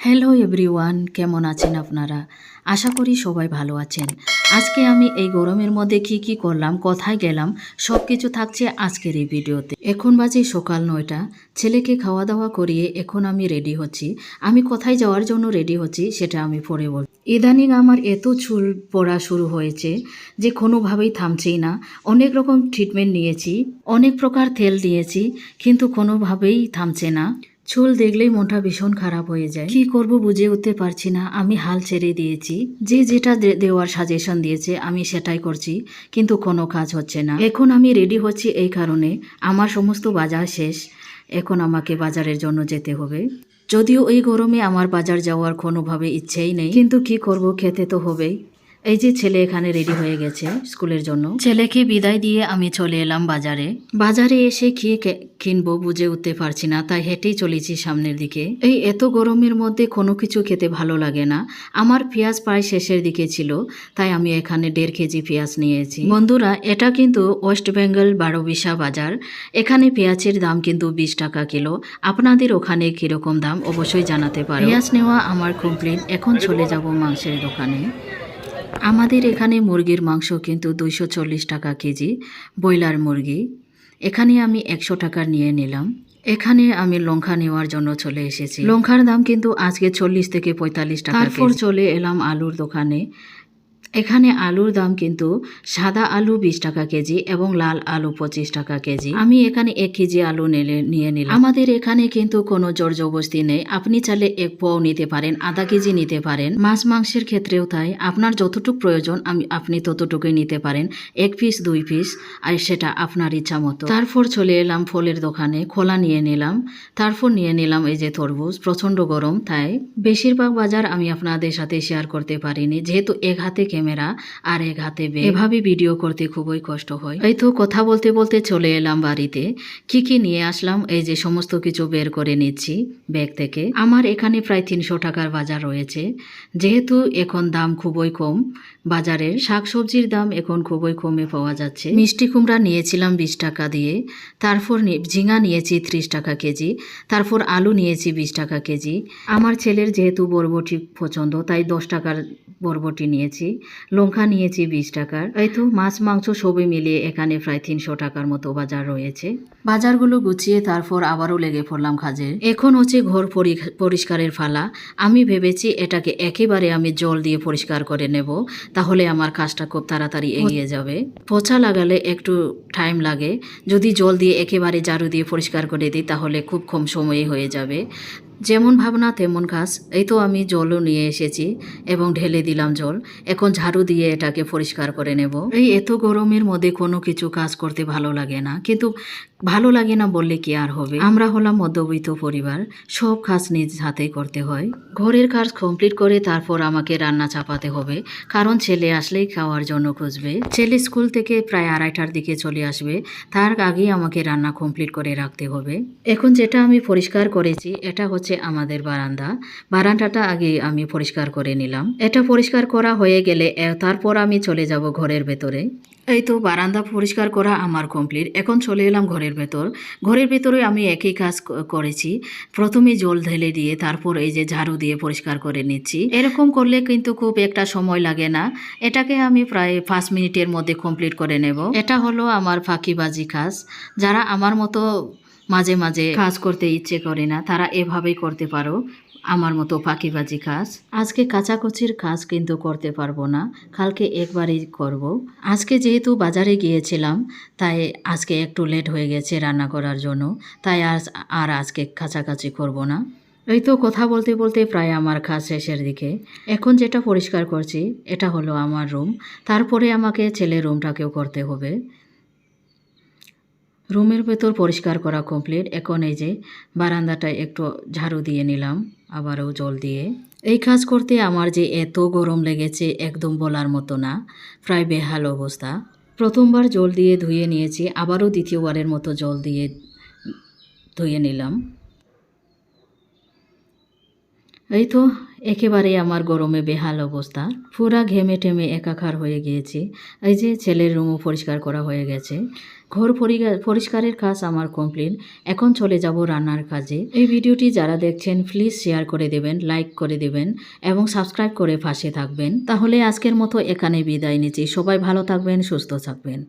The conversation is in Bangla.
হ্যালো এভরিওয়ান, কেমন আছেন আপনারা? আশা করি সবাই ভালো আছেন। আজকে আমি এই গরমের মধ্যে কি কি করলাম, কোথায় গেলাম সব কিছু থাকছে আজকের এই ভিডিওতে। এখন বাজে সকাল নয়টা, ছেলেকে খাওয়া দাওয়া করিয়ে এখন আমি রেডি হচ্ছি। আমি কোথায় যাওয়ার জন্য রেডি হচ্ছি, সেটা আমি পরে বল ইদানিং আমার এত চুল পড়া শুরু হয়েছে যে কোনোভাবেই থামছেই না। অনেক রকম ট্রিটমেন্ট নিয়েছি, অনেক প্রকার তেল নিয়েছি কিন্তু কোনোভাবেই থামছে না। চুল দেখলেই মনটা ভীষণ খারাপ হয়ে যায়। কি করব বুঝে উঠতে পারছি না, আমি হাল ছেড়ে দিয়েছি। যে যেটা দেওয়ার সাজেশন দিয়েছে, আমি সেটাই করছি, কিন্তু কোনো কাজ হচ্ছে না। এখন আমি রেডি হচ্ছি এই কারণে, আমার সমস্ত বাজার শেষ, এখন আমাকে বাজারের জন্য যেতে হবে। যদিও এই গরমে আমার বাজার যাওয়ার কোনোভাবে ইচ্ছেই নেই, কিন্তু কি করব, খেতে তো হবেই। এই যে ছেলে এখানে রেডি হয়ে গেছে স্কুলের জন্য। ছেলেকে বিদায় দিয়ে আমি চলে এলাম বাজারে। বাজারে এসে কে- কিনবো বুঝে উঠতে পারছি না, তাই হেঁটেই চলেছি সামনের দিকে। এই এত গরমের মধ্যে কোনো কিছু খেতে ভালো লাগে না। আমার পেঁয়াজ প্রায় শেষের দিকে ছিল, তাই আমি এখানে দেড় কেজি পেঁয়াজ নিয়েছি। বন্ধুরা, এটা কিন্তু ওয়েস্ট বেঙ্গল বারোবিশা বাজার। এখানে পেঁয়াজের দাম কিন্তু বিশ টাকা কিলো। আপনাদের ওখানে কীরকম দাম অবশ্যই জানাতে পারেন পেঁয়াজ নেওয়া আমার কমপ্লিট এখন চলে যাব মাংসের দোকানে। আমাদের এখানে মুরগির মাংস কিন্তু দুইশো চল্লিশ টাকা কেজি ব্রয়লার মুরগি। এখানে আমি একশো টাকা নিয়ে নিলাম। এখানে আমি লঙ্কা নেওয়ার জন্য চলে এসেছি। লঙ্কার দাম কিন্তু আজকে চল্লিশ থেকে পঁয়তাল্লিশ টাকা তারপর চলে এলাম আলুর দোকানে। এখানে আলুর দাম কিন্তু সাদা আলু বিশ টাকা কেজি এবং লাল আলু পঁচিশ টাকা কেজি। আমি এখানে এক কেজি আলু নিলে, নিয়ে নিলাম। আমাদের এখানে কিন্তু কোনো জোর জবস্তি নেই। আপনি চাইলে এক পোয়াও নিতে পারেন, আধা কেজি নিতে পারেন। মাছ মাংসের ক্ষেত্রেও তাই। আপনার যতটুক প্রয়োজন, আমি, আপনি ততটুকুই নিতে পারেন। এক পিস, দুই পিস, আর সেটা আপনার ইচ্ছা মতো। তারপর চলে এলাম ফলের দোকানে, খোলা নিয়ে নিলাম। তারপর নিয়ে নিলাম এই যে তরমুজ প্রচণ্ড গরম তাই। বেশিরভাগ বাজার আমি আপনাদের সাথে শেয়ার করতে পারিনি। যেহেতু এক হাতে ক্যামেরা আর এক হাতে। এভাবে ভিডিও করতে খুবই কষ্ট হয়। এই তো কথা বলতে বলতে চলে এলাম বাড়িতে। কি কি নিয়ে আসলাম? এই যে সমস্ত কিছু বের করে নিচ্ছি ব্যাগ থেকে। আমার এখানে প্রায় তিনশো টাকার বাজার রয়েছে। যেহেতু এখন দাম খুবই কম বাজারের শাকসবজির দাম এখন খুবই কমে পাওয়া যাচ্ছে। মিষ্টি কুমড়া নিয়েছিলাম বিশ টাকা দিয়ে তারপর ঝিঙা নিয়েছি ত্রিশ টাকা কেজি তারপর আলু নিয়েছি বিশ টাকা কেজি। আমার ছেলের যেহেতু বরবটি পছন্দ তাই দশ টাকার বরবটি নিয়েছি লঙ্কা নিয়েছি বিশ টাকার। এই তো মাছ মাংস সবই মিলিয়ে এখানে প্রায় তিনশো টাকার মতো বাজার রয়েছে। বাজারগুলো গুছিয়ে তারপর আবারও লেগে পড়লাম কাজে এখন হচ্ছে ঘর পরি- পরিষ্কারের ফালা। আমি ভেবেছি এটাকে একেবারে আমি জল দিয়ে পরিষ্কার করে নেব তাহলে আমার কাজটা খুব তাড়াতাড়ি এগিয়ে যাবে। পচা লাগালে একটু টাইম লাগে। যদি জল দিয়ে একেবারে ঝাড়ু দিয়ে পরিষ্কার করে দিই তাহলে খুব কম সময়ে হয়ে যাবে। যেমন ভাবনা, তেমন কাজ। এই তো আমি জলও নিয়ে এসেছি এবং ঢেলে দিলাম জল। এখন ঝাড়ু দিয়ে এটাকে পরিষ্কার করে নেব। এই এত গরমের মধ্যে কোনো কিছু কাজ করতে ভালো লাগে না। কিন্তু ভালো লাগে না বললে কি আর হবে? আমরা হলাম মধ্যবিত্ত পরিবার, সব কাজ নিজ হাতেই করতে হয়। ঘরের কাজ কমপ্লিট করে তারপর আমাকে রান্না চাপাতে হবে, কারণ ছেলে আসলেই খাওয়ার জন্য খুঁজবে। ছেলে স্কুল থেকে প্রায় আড়াইটার দিকে চলে আসবে, তার আগেই আমাকে রান্না কমপ্লিট করে রাখতে হবে। এখন যেটা আমি পরিষ্কার করেছি, এটা হচ্ছে আমাদের বারান্দা। বারান্দাটা আগে আমি পরিষ্কার করে নিলাম। এটা পরিষ্কার করা হয়ে গেলে তারপর আমি চলে যাব ঘরের ভেতরে। এই তো বারান্দা পরিষ্কার করা আমার কমপ্লিট এখন চলে এলাম ঘরের ভেতর। ঘরের ভেতরে আমি একই কাজ করেছি। প্রথমে জল ঢেলে দিয়ে, তারপর এই যে ঝাড়ু দিয়ে পরিষ্কার করে নিচ্ছি। এরকম করলে কিন্তু খুব একটা সময় লাগে না। এটাকে আমি প্রায় পাঁচ মিনিটের মধ্যে কমপ্লিট করে নেব। এটা হলো আমার ফাঁকিবাজি কাজ। যারা আমার মতো মাঝে মাঝে কাজ করতে ইচ্ছে করে না, তারা এভাবেই করতে পারো। আমার মতো ফাঁকিবাজি কাজ। আজকে কাচাকুচির কাজ কিন্তু করতে পারব না, কালকে একবারই করব। আজকে যেহেতু বাজারে গিয়েছিলাম, তাই আজকে একটু লেট হয়ে গেছে রান্না করার জন্য, তাই আজ আর আজকে কাছাকাছি করব না। এই তো কথা বলতে বলতে প্রায় আমার কাজ শেষের দিকে। এখন যেটা পরিষ্কার করছি, এটা হলো আমার রুম। তারপরে আমাকে ছেলের রুমটাকেও করতে হবে। রুমের ভেতর পরিষ্কার করা কমপ্লিট এখন এই যে বারান্দাটায় একটু ঝাড়ু দিয়ে নিলাম। আবারও জল দিয়ে। এই কাজ করতে আমার যে এত গরম লেগেছে একদম বলার মতো না। প্রায় বেহাল অবস্থা। প্রথমবার জল দিয়ে ধুয়ে নিয়েছি, আবারও দ্বিতীয়বারের মতো জল দিয়ে ধুয়ে নিলাম। এই তো একেবারে আমার গরমে বেহাল অবস্থা। পুরা ঘেমে টেমে একাকার হয়ে গিয়েছি। এই যে ছেলের রুমও পরিষ্কার করা হয়ে গেছে। ঘর পরিষ্কারের কাজ আমার কমপ্লিট। এখন চলে যাব রান্নার কাজে। এই ভিডিওটি যারা দেখছেন, প্লিজ শেয়ার করে দেবেন, লাইক করে দেবেন এবং সাবস্ক্রাইব করে পাশে থাকবেন। তাহলে আজকের মতো এখানে বিদায় নিচ্ছি। সবাই ভালো থাকবেন, সুস্থ থাকবেন।